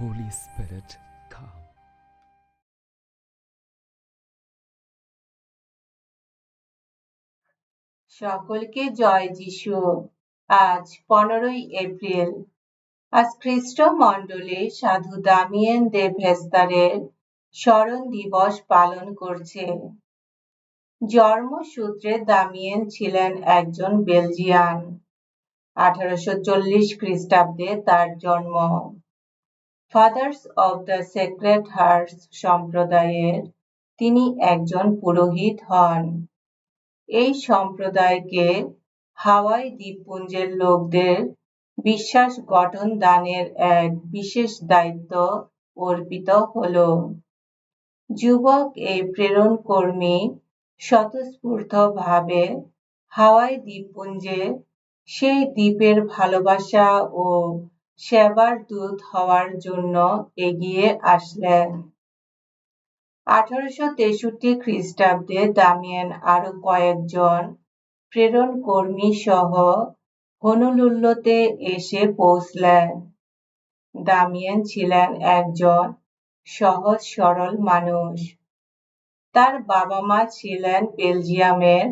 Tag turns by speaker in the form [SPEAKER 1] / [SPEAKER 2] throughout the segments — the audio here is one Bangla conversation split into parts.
[SPEAKER 1] Holy Spirit, come.
[SPEAKER 2] সকলকে জয় যিশু। আজ পনেরোই এপ্রিল। আজ খ্রিস্ট মণ্ডলে সাধু দামিয়েন দে ভেস্তারের স্মরণ দিবস পালন করছে। জন্মসূত্রে দামিয়েন ছিলেন একজন বেলজিয়ান। আঠারোশো চল্লিশ খ্রিস্টাব্দে তার জন্ম। Fathers of the sacred hearts সম্প্রদায়ের তিনি একজন পুরোহিত হন। এই সম্প্রদায়কে হাওয়াই দ্বীপপুঞ্জের লোকদের বিশ্বাস গঠন দানের এক বিশেষ দায়িত্ব অর্পিত হল। যুবক এই প্রেরণ কর্মী স্বতঃস্ফূর্তভাবে হাওয়াই দ্বীপপুঞ্জে সেই দ্বীপের ভালোবাসা ও সেবার দূত হওয়ার জন্য এগিয়ে আসলেন। আঠারোশো তেষট্টি খ্রিস্টাব্দে দামিয়েন আরও কয়েকজন প্রেরণ কর্মী সহ হনুলুল্লতে এসে পৌঁছলেন। দামিয়েন ছিলেন একজন সহজ সরল মানুষ। তার বাবা মা ছিলেন বেলজিয়ামের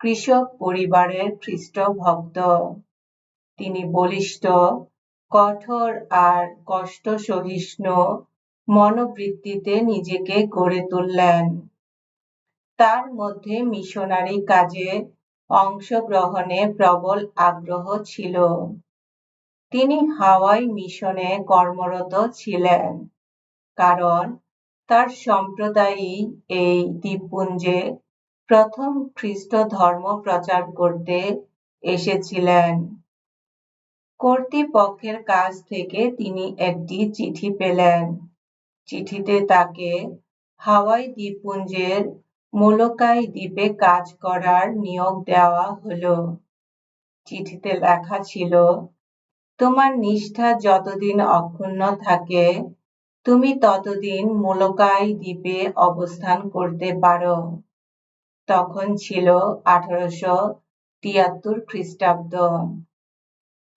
[SPEAKER 2] কৃষক পরিবারের খ্রিস্ট ভক্ত তিনি বলিষ্ঠ কঠোর আর কষ্ট সহিষ্ণু মনোবৃত্তিতে নিজেকে গড়ে তুললেন। তার মধ্যে মিশনারি কাজে অংশগ্রহণে প্রবল আগ্রহ ছিল। তিনি হাওয়াই মিশনে কর্মরত ছিলেন, কারণ তার সম্প্রদায়ই এই দ্বীপপুঞ্জে প্রথম খ্রিস্ট ধর্ম প্রচার করতে এসেছিলেন। কর্তৃপক্ষের কাছ থেকে তিনি একটি চিঠি পেলেন। চিঠিতে তাকে, হাওয়াই দ্বীপপুঞ্জের মোলকাই দ্বীপে কাজ করার নিয়োগ দেওয়া হলো। চিঠিতে লেখা ছিল, তোমার নিষ্ঠা যতদিন অক্ষুণ্ণ থাকে, তুমি ততদিন মোলকাই দ্বীপে অবস্থান করতে পারো। তখন ছিল আঠারোশো তিয়াত্তর খ্রিস্টাব্দ।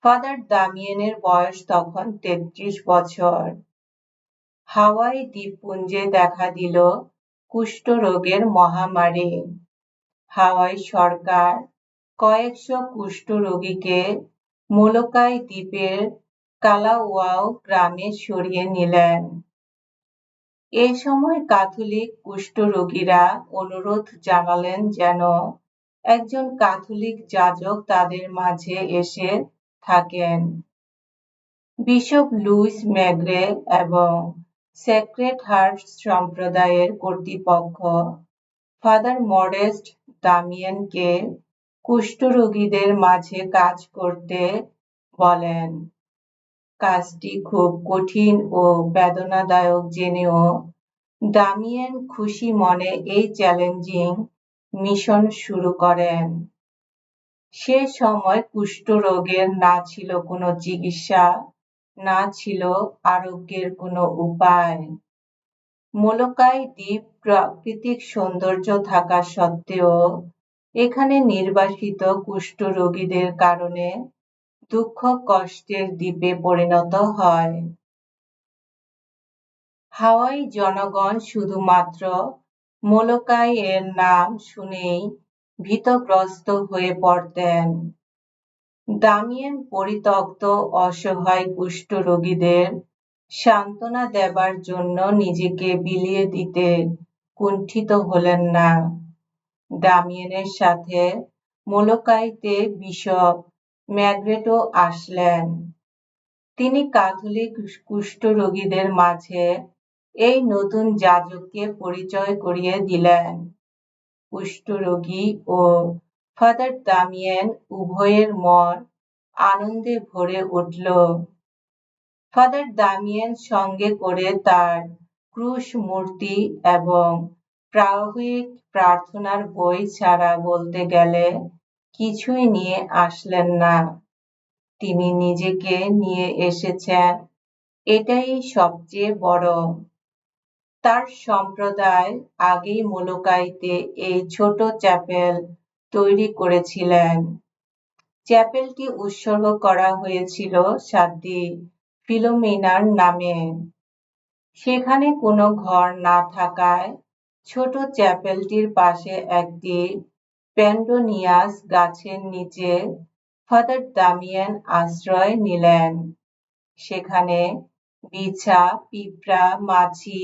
[SPEAKER 2] ফাদার দামিয়েনের বয়স তখন তেত্রিশ বছর। হাওয়াই দ্বীপপুঞ্জে দেখা দিল কুষ্ঠরোগের মহামারী। হাওয়াই সরকার কয়েকশো কুষ্ঠরোগীকে মোলকাই দ্বীপের কালাওয়াও গ্রামে সরিয়ে নিলেন। এ সময় ক্যাথলিক কুষ্ঠরোগীরা অনুরোধ জানালেন যেন একজন ক্যাথলিক যাজক তাদের মাঝে এসে থাকেন। বিশপ লুইস ম্যাগ্রে এবং সেক্রেট হার্ট সম্প্রদায়ের কর্তৃপক্ষ ফাদার মডেস্ট দামিয়ানকে কুষ্ঠরোগীদের মাঝে কাজ করতে বলেন। কাজটি খুব কঠিন ও বেদনাদায়ক জেনেও দামিয়েন খুশি মনে এই চ্যালেঞ্জিং মিশন শুরু করেন। সে সময় কুষ্ঠরোগের না ছিল কোনো চিকিৎসা, না ছিল আরোগ্যের কোনো উপায়। মোলকাই দ্বীপ প্রাকৃতিক সৌন্দর্য থাকা সত্ত্বেও এখানে নির্বাসিত কুষ্ঠরোগীদের কারণে দুঃখ কষ্টের দ্বীপে পরিণত হয়। হাওয়াই জনগণ শুধুমাত্র মোলকাই এর নাম শুনেই ভীতগ্রস্ত হয়ে পড়তেন। দামিয়েন পরিত্যক্ত, অসহায় কুষ্ঠরোগীদের সান্ত্বনা দেবার জন্য নিজেকে বিলিয়ে দিতে কুণ্ঠিত হলেন না। দামিয়েনের সাথে মোলকাইতে বিশপ ম্যাগ্রেটো আসলেন। তিনি ক্যাথলিক কুষ্ঠরোগীদের মাঝে এই নতুন যাজককে পরিচয় করিয়ে দিলেন। কুষ্ঠরোগী ও ফাদার দামিয়েন উভয়ের মন আনন্দে ভরে উঠল। ফাদার দামিয়েন সঙ্গে করে তার ক্রুশ মূর্তি এবং প্রাহ্বিক প্রার্থনার বই ছাড়া বলতে গেলে কিছুই নিয়ে আসলেন না। তিনি নিজেকে নিয়ে এসেছেন। এটাই সবচেয়ে বড় তার সম্প্রদায় আগেই মোলকাইতে এই ছোট চ্যাপেল তৈরি করেছিলেন। চ্যাপেলটি উৎসর্গ করা হয়েছিল সাদ্দি ফিলোমিনার নামে। সেখানে কোনো ঘর না থাকায় ছোট চ্যাপেলটির পাশে একটি প্যান্ডোনিয়াস গাছের নিচে ফাদার দামিয়ান আশ্রয় নিলেন। সেখানে বিছা, পিঁপড়া, মাছি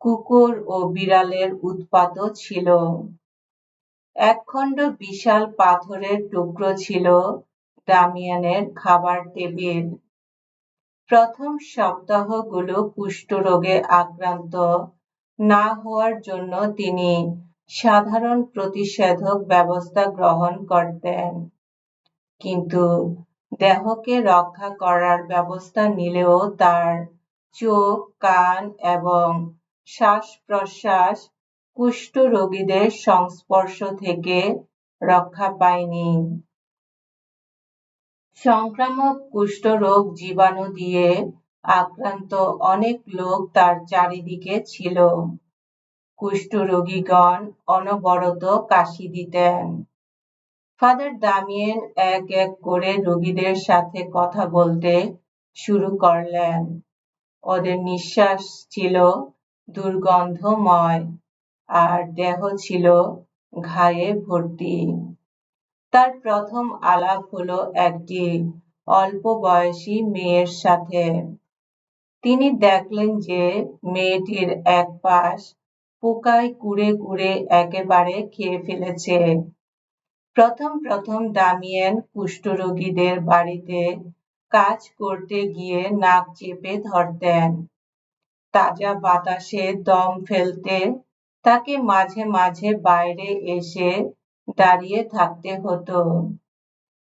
[SPEAKER 2] কুকুর ও বিড়ালের উৎপাতও ছিল। একখণ্ড বিশাল পাথরের টুকরো ছিল দামিয়ানের খাবার টেবিল। প্রথম সপ্তাহগুলো কুষ্ঠরোগে আক্রান্ত। না হওয়ার জন্য তিনি সাধারণ প্রতিষেধক ব্যবস্থা গ্রহণ করতেন। কিন্তু দেহকে রক্ষা করার ব্যবস্থা নিলেও তার চোখ, কান এবং শ্বাস প্রশ্বাস কুষ্ঠ রোগীদের সংস্পর্শ থেকে রক্ষা পায়নি। সংক্রামক কুষ্ঠরোগ জীবাণু দিয়ে আক্রান্ত অনেক লোক তার চারিদিকে ছিল। কুষ্ঠরোগীগণ অনবরত কাশি দিতেন। ফাদার দামিয়েন এক এক করে রোগীদের সাথে কথা বলতে শুরু করলেন। ওদের নিঃশ্বাস ছিল দুর্গন্ধময়, আর দেহ ছিল ঘায়ে ভর্তি। তার প্রথম আলাপ হলো একটি অল্প বয়সী মেয়ের সাথে। তিনি দেখলেন যে মেয়েটির এক পাশ পোকায় কুড়ে কুড়ে একেবারে খেয়ে ফেলেছে। প্রথম প্রথম দামিয়েন কুষ্ঠরোগীদের বাড়িতে কাজ করতে গিয়ে নাক চেপে ধরতেন। তাজা বাতাসে দম ফেলতে, তাকে মাঝে মাঝে বাইরে এসে দাঁড়িয়ে থাকতে হতো।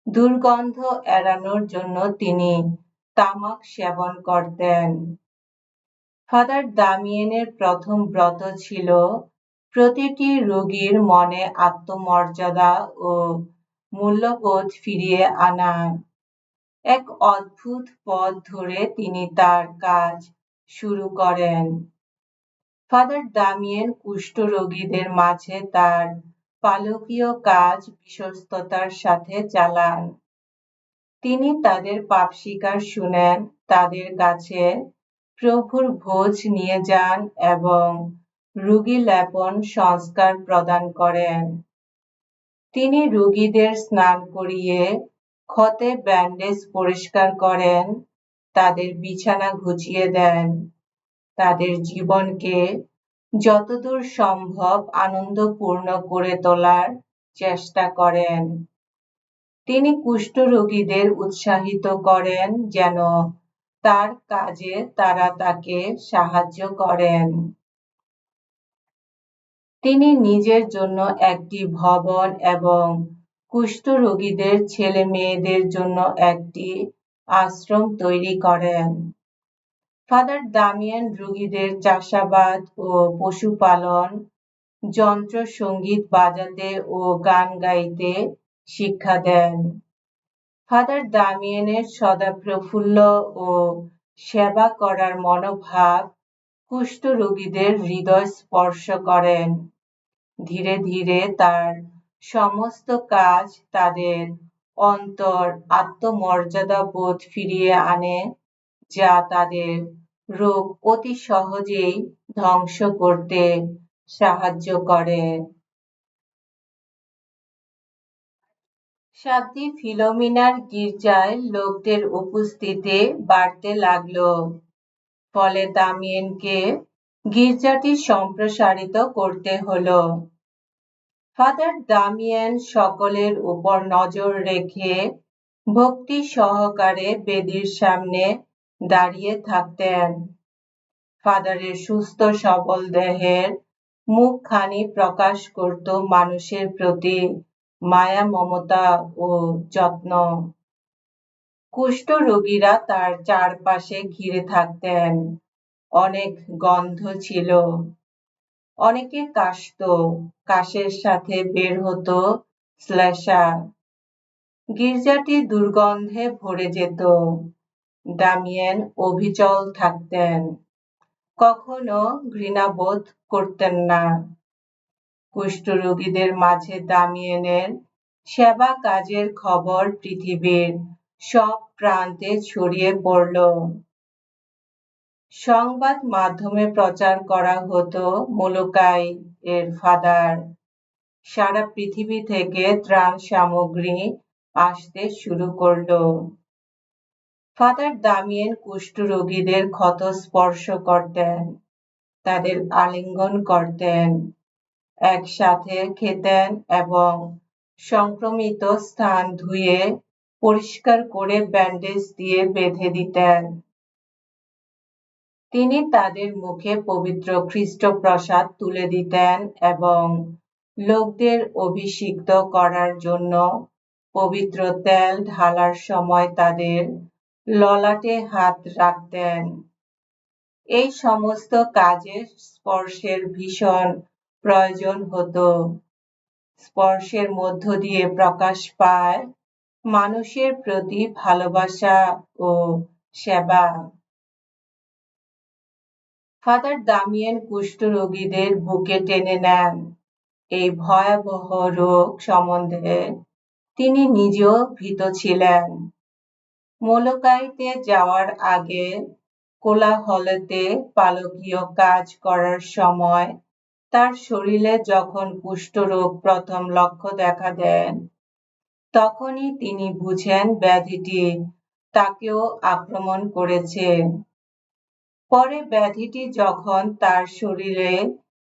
[SPEAKER 2] দুর্গন্ধ এড়ানোর জন্য তিনি তামাক সেবন করতেন। ফাদার দামিয়েনের প্রথম ব্রত ছিল প্রতিটি রোগীর মনে আত্মমর্যাদা ও মূল্যবোধ ফিরিয়ে আনা। এক অদ্ভুত পথ ধরে তিনি তার কাজ শুরু করেন। ফাদার দামিয়েন কুষ্ঠরোগীদের মাঝে তার পালকীয় কাজ বিশ্বস্ততার সাথে চালান। তিনি তাদের পাপ স্বীকার শুনেন, তাদের কাছে প্রভুর ভোজ নিয়ে যান এবং রুগী লেপন সংস্কার প্রদান করেন। তিনি রুগীদের স্নান করিয়ে ক্ষতে ব্যান্ডেজ পরিষ্কার করেন তাদের বিছানা ঘুচিয়ে দেন। তাদের জীবনকে যতদূর সম্ভব আনন্দপূর্ণ করে তোলার চেষ্টা করেন। তিনি কুষ্ঠরোগীদের উৎসাহিত করেন যেন তার কাজে তারা তাকে সাহায্য করেন। তিনি নিজের জন্য একটি ভবন এবং কুষ্ঠরোগীদের ছেলে মেয়েদের জন্য একটি আশ্রম তৈরি করেন। ফাদার দামিয়ান রোগীদের চাষাবাদ ও পশুপালন, যন্ত্র সংগীত বাজাতে ও গান গাইতে শিক্ষা দেন। ফাদার দামিয়ানের সদা প্রফুল্ল ও সেবা করার মনোভাব কুষ্ঠ রোগীদের হৃদয় স্পর্শ করেন। ধীরে ধীরে তার সমস্ত কাজ তাদের অন্তর আত্মমর্যাদা বোধ ফিরিয়ে আনে, যা তাদের রোগ অতি সহজেই ধ্বংস করতে সাহায্য করে। সাথী ফিলোমিনার গির্জায় লোকদের উপস্থিতি বাড়তে লাগল। ফলে দামিয়েনকে গির্জাটি সম্প্রসারিত করতে হলো। ফাদার দামিয়েন সকলের উপর নজর রেখে ভক্তি সহকারে বেদির সামনে দাঁড়িয়ে থাকতেন। ফাদারের সুস্থ সবল দেহের মুখখানি প্রকাশ করত মানুষের প্রতি মায়া, মমতা ও যত্ন। কুষ্ঠ রোগীরা তার চারপাশে ঘিরে থাকতেন। অনেক গন্ধ ছিল। অনেকে কাশত, কাশের সাথে বের হতো শ্লেষা গির্জাটি দুর্গন্ধে ভরে যেত। দামিয়েন অভিচল থাকতেন। কখনো ঘৃণাবোধ করতেন না। কুষ্ঠরোগীদের মাঝে দামিয়েনের সেবা কাজের খবর পৃথিবীর সব প্রান্তে ছড়িয়ে পড়ল। সংবাদ মাধ্যমে প্রচার করা হতো মোলোকাই এর ফাদার। সারা পৃথিবী থেকে ত্রাণ সামগ্রী আসতে শুরু করল। ফাদার দামিয়েন কুষ্ঠরোগীদের ক্ষত স্পর্শ করতেন, তাদের আলিঙ্গন করতেন, একসাথে খেতেন এবং সংক্রমিত স্থান ধুয়ে পরিষ্কার করে ব্যান্ডেজ দিয়ে বেঁধে দিতেন। তিনি তাদের মুখে পবিত্র খ্রিস্ট প্রসাদ তুলে দিতেন এবং লোকদের অভিষিক্ত করার জন্য পবিত্র তেল ঢালার সময় তাদের ললাটে হাত রাখতেন। এই সমস্ত কাজের স্পর্শের ভীষণ প্রয়োজন হতো। স্পর্শের মধ্য দিয়ে প্রকাশ পায় মানুষের প্রতি ভালোবাসা ও সেবা। ফাদার দামিয়েন কুষ্ঠরোগীদের বুকে টেনে নেন। এই ভয়াবহ রোগ সম্বন্ধে তিনি নিজেও ভীত ছিলেন। মোলকাইতে যাওয়ার আগে কোলাহলেতে পালকীয় কাজ করার সময় তার শরীরে যখন কুষ্ঠরোগ প্রথম লক্ষ্য দেখা দেন, তখনই তিনি বুঝেন ব্যাধিটি তাকেও আক্রমণ করেছে। পরে ব্যাধিটি যখন তার শরীরে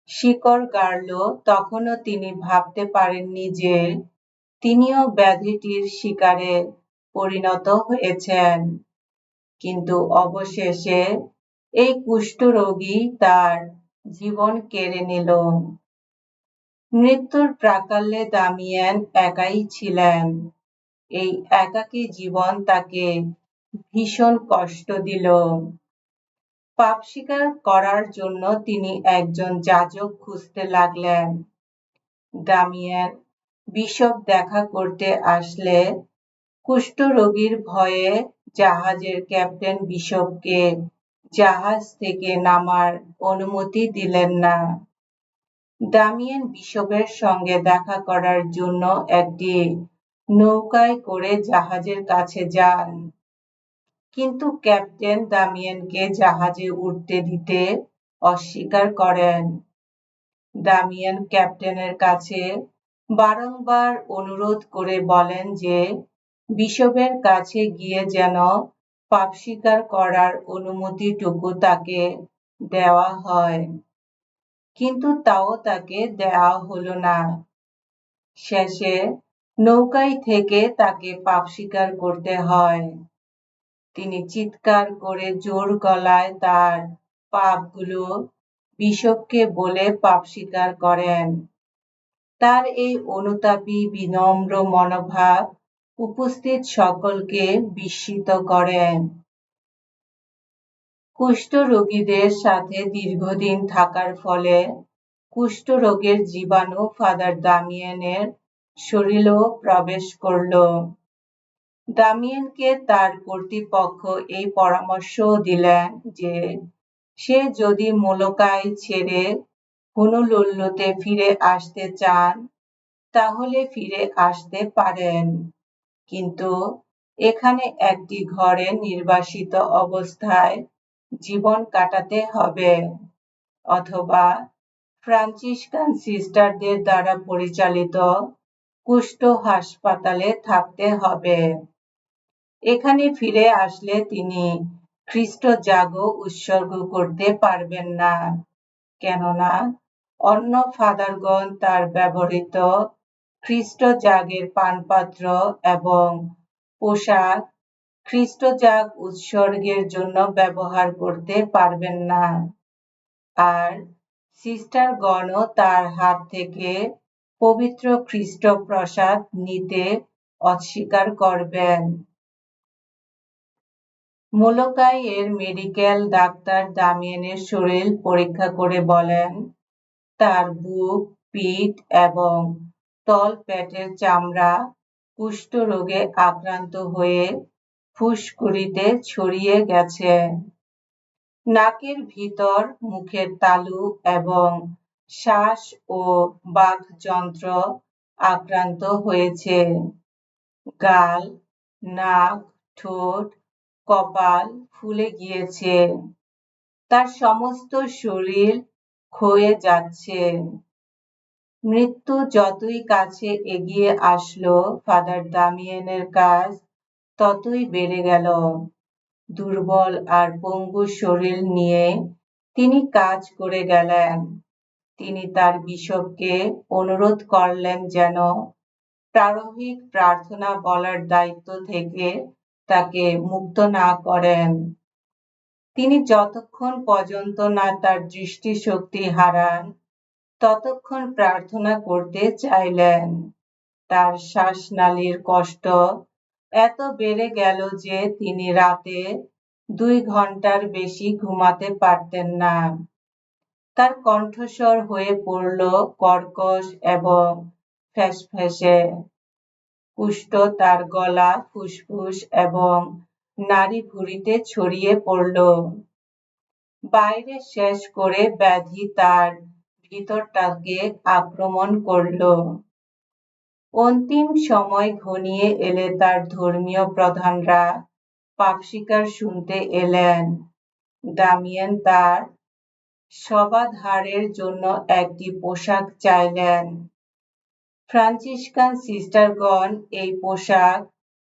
[SPEAKER 2] শিকড় গাড়ল, তখনও তিনি ভাবতে পারেননি যে তিনিও ব্যাধিটির শিকারে পরিণত হয়েছেন। কিন্তু অবশেষে এই কুষ্ঠরোগী তার জীবন কেড়ে নিল। মৃত্যুর প্রাকাল্যে দামিয়ান একাই ছিলেন। এই একাকী জীবন তাকে ভীষণ কষ্ট দিল। পাপ স্বীকার করার জন্য তিনি একজন যাজক খুঁজতে লাগলেন। দামিয়েন বিশপ দেখা করতে আসলে কুষ্ঠরোগীর ভয়ে জাহাজের ক্যাপ্টেন বিশপকে জাহাজ থেকে নামার অনুমতি দিলেন না। দামিয়েন বিশপের সঙ্গে দেখা করার জন্য একটি নৌকায় করে জাহাজের কাছে যান। কিন্তু ক্যাপ্টেন দামিয়েনকে জাহাজে উঠতে দিতে অস্বীকার করেন। দামিয়ান ক্যাপ্টেনের কাছে বারংবার অনুরোধ করে বলেন যে, বিশপের কাছে গিয়ে যেন পাপ স্বীকার করার অনুমতিটুকু তাকে দেওয়া হয়। কিন্তু তাও তাকে দেওয়া হলো না। শেষে নৌকায় থেকে তাকে পাপ স্বীকার করতে হয়। তিনি চিৎকার করে জোর গলায় তার পাপগুলো বিশপকে বলে পাপ স্বীকার করেন। তার এই অনুতাপী বিনম্র মনোভাব উপস্থিত সকলকে বিস্মিত করেন। কুষ্ঠরোগীদের সাথে দীর্ঘদিন থাকার ফলে কুষ্ঠরোগের জীবাণু ফাদার দামিয়েনের শরীরেও প্রবেশ করল। দামিয়েনকে তার কর্তৃপক্ষ এই পরামর্শও দিলেন যে, সে যদি মোলকায় ছেড়ে হুনুলুল্লুতে ফিরে আসতে চান, তাহলে ফিরে আসতে পারেন। কিন্তু এখানে একটি ঘরে নির্বাসিত অবস্থায় জীবন কাটাতে হবে, অথবা ফ্রান্সিসকান সিস্টারদের দ্বারা পরিচালিত কুষ্ঠ হাসপাতালে থাকতে হবে। এখানে ফিরে আসলে তিনি খ্রিস্ট জাগ উৎসর্গ করতে পারবেন না। কেননা অন্য ফাদারগণ তার ব্যবহৃত খ্রিস্ট জাগের পানপাত্র এবং পোশাক খ্রিস্ট জাগ উৎসর্গের জন্য ব্যবহার করতে পারবেন না। আর সিস্টারগণও তার হাত থেকে পবিত্র খ্রিস্ট প্রসাদ নিতে অস্বীকার করবেন। মোলকাই এর মেডিকেল ডাক্তার দামিয়ানের শরীর পরীক্ষা করে বলেন, তার বুক, পিঠ এবং তল পেটের চামড়া কুষ্ঠ রোগে আক্রান্ত হয়ে ফুসকুড়িতে ছড়িয়ে গেছে। নাকের ভিতর মুখের তালু এবং শ্বাস ও যন্ত্র আক্রান্ত হয়েছে। গাল, নাক, ঠোঁট কপাল ফুলে গিয়েছে। তার সমস্ত শরীর ক্ষয়ে যাচ্ছে। মৃত্যু যতই কাছে এগিয়ে আসলো ফাদার দামিয়েনের কাজ ততই বেড়ে গেল। দুর্বল আর পঙ্গু শরীর নিয়ে তিনি কাজ করে গেলেন। তিনি তার বিশপকে অনুরোধ করলেন যেন প্রারম্ভিক প্রার্থনা বলার দায়িত্ব থেকে তাকে মুক্ত না করেন। তিনি যতক্ষণ পর্যন্ত না তার দৃষ্টিশক্তি হারান, ততক্ষণ প্রার্থনা করতে চাইলেন। তার শ্বাসনালীর কষ্ট এত বেড়ে গেল যে তিনি রাতে দুই ঘণ্টার বেশি ঘুমাতে পারতেন না। তার কণ্ঠস্বর হয়ে পড়ল কর্কশ এবং ফ্যাসফ্যাসে। কুষ্ঠ তার গলা ফুসফুস এবং নাড়ি ভুঁড়িতে ছড়িয়ে পড়ল। বাইরে শেষ করে ব্যাধি তার ভিতরটাকে আক্রমণ করল। অন্তিম সময় ঘনিয়ে এলে তার ধর্মীয় প্রধানরা পাপ শিকার শুনতে এলেন। দামিয়েন তার সবাধারের জন্য একটি পোশাক চাইলেন। ফ্রান্সিসকান সিস্টারগণ এই পোশাক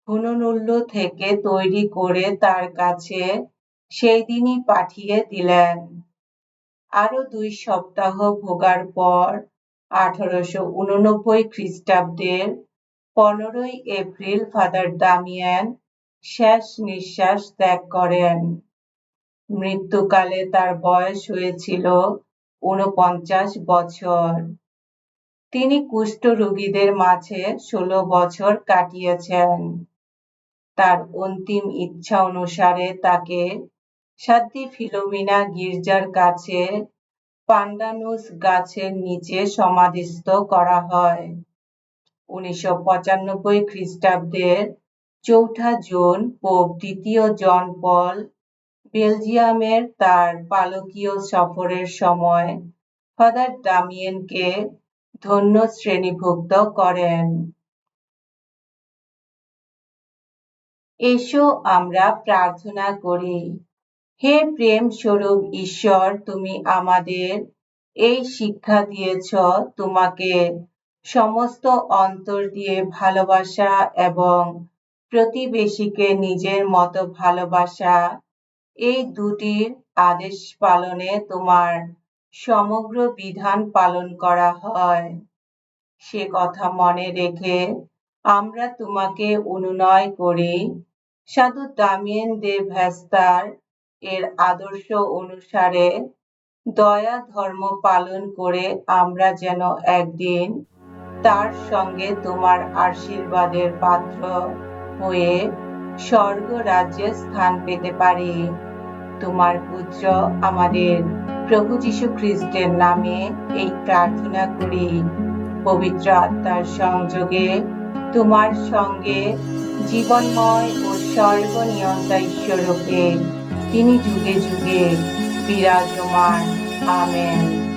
[SPEAKER 2] হুনুনুল্লু থেকে তৈরি করে তার কাছে সেই দিনই পাঠিয়ে দিলেন। আরও দুই সপ্তাহ ভোগার পর আঠারোশো উননব্বই খ্রিস্টাব্দের পনেরোই এপ্রিল ফাদার দামিয়ান শেষ নিঃশ্বাস ত্যাগ করেন। মৃত্যুকালে তার বয়স হয়েছিল ঊনপঞ্চাশ বছর। তিনি কুষ্ঠ রোগীদের মাঝে ষোলো বছর কাটিয়েছেন। তার অন্তিম ইচ্ছা অনুসারে তাকে সাদ্দি ফিলোমিনা গির্জার কাছে পান্ডানুস গাছের নিচে সমাধিস্থ করা হয়। উনিশশো পঁচানব্বই খ্রিস্টাব্দের চৌঠা জুন পোপ দ্বিতীয় জন পল বেলজিয়ামের তার পালকীয় সফরের সময় ফাদার দামিয়েনকে ধন্য শ্রেণীভুক্ত করেন। এসো আমরা প্রার্থনা করি। হে প্রেম স্বরূপ ঈশ্বর, তুমি আমাদের এই শিক্ষা দিয়েছ। তোমাকে সমস্ত অন্তর দিয়ে ভালোবাসা এবং প্রতিবেশীকে নিজের মতো ভালোবাসা। এই দুটির আদেশ পালনে তোমার সমগ্র বিধান পালন করা হয়। সে কথা মনে রেখে আমরা তোমাকে অনুনয় করি। সাধু দামিয়েন দে ভেস্তার এর আদর্শ অনুসারে দয়া ধর্ম পালন করে আমরা যেন একদিন তার সঙ্গে তোমার আশীর্বাদের পাত্র হয়ে স্বর্গ রাজ্যে স্থান পেতে পারি। তোমার পুত্র আমাদের প্রভু যীশু খ্রিস্টের নামে এই প্রার্থনা করি পবিত্র আত্মার সংযোগে তোমার সঙ্গে জীবনময় ও সর্বনিয়ন্তা ঈশ্বরকে তিনি যুগে যুগে বিরাজমান। আমেন।